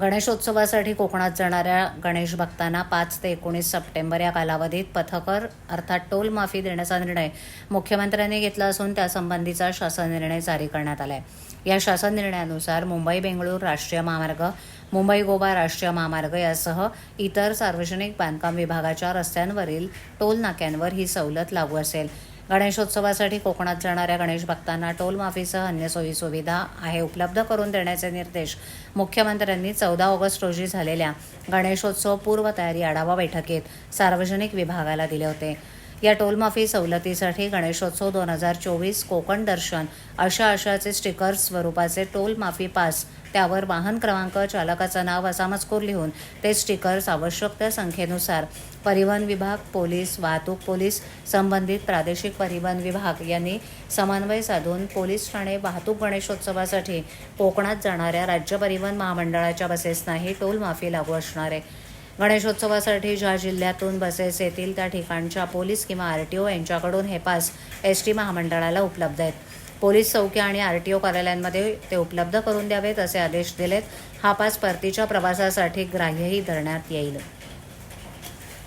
गणेशोत्सवासाठी कोकणात जाणाऱ्या गणेश भक्तांना पाच ते एकोणीस सप्टेंबर या कालावधीत पथकर अर्थात टोल माफी देण्याचा निर्णय मुख्यमंत्र्यांनी घेतला असून त्यासंबंधीचा शासन निर्णय जारी करण्यात आला आहे या शासन निर्णयानुसार मुंबई बेंगळूर राष्ट्रीय महामार्ग मुंबई गोवा राष्ट्रीय महामार्ग यासह इतर सार्वजनिक बांधकाम विभागाच्या रस्त्यांवरील टोल नाक्यांवर ही सवलत लागू असेल. गणेशोत्सवासाठी कोकणात जाणाऱ्या गणेश भक्तांना टोलमाफीसह अन्य सोयी सुविधा आहे. उपलब्ध करून देण्याचे निर्देश मुख्यमंत्र्यांनी चौदा ऑगस्ट रोजी झालेल्या गणेशोत्सव पूर्वतयारी आढावा बैठकीत सार्वजनिक विभागाला दिले होते. या टोलमाफी सवलतीसाठी गणेशोत्सव दोन हजार चोवीस कोकण दर्शन अशा अशाचे स्टिकर्स स्वरूपाचे टोल माफी पास. त्यावर वाहन क्रमांक चालकाचं नाव असा मजकूर लिहून ते स्टिकर्स आवश्यक त्या संख्येनुसार. परिवहन विभाग पोलीस वाहतूक पोलीस संबंधित प्रादेशिक परिवहन विभाग यांनी समन्वय साधून पोलीस ठाणे वाहतूक गणेशोत्सवासाठी कोकणात जाणाऱ्या राज्य परिवहन महामंडळाच्या बसेसनाही टोल माफी लागू असणार आहे. गणेशोत्सवासाठी ज्या जिल्ह्यातून बसेस येतील त्या ठिकाणच्या पोलीस किंवा आर टी ओ यांच्याकडून हे पास एस टी महामंडळाला उपलब्ध आहेत. पोलीस चौक्या आणि आर टी ओ कार्यालयांमध्ये ते उपलब्ध करून द्यावेत असे आदेश दिलेत. हा पास परतीच्या प्रवासासाठी ग्राह्यही धरण्यात येईल.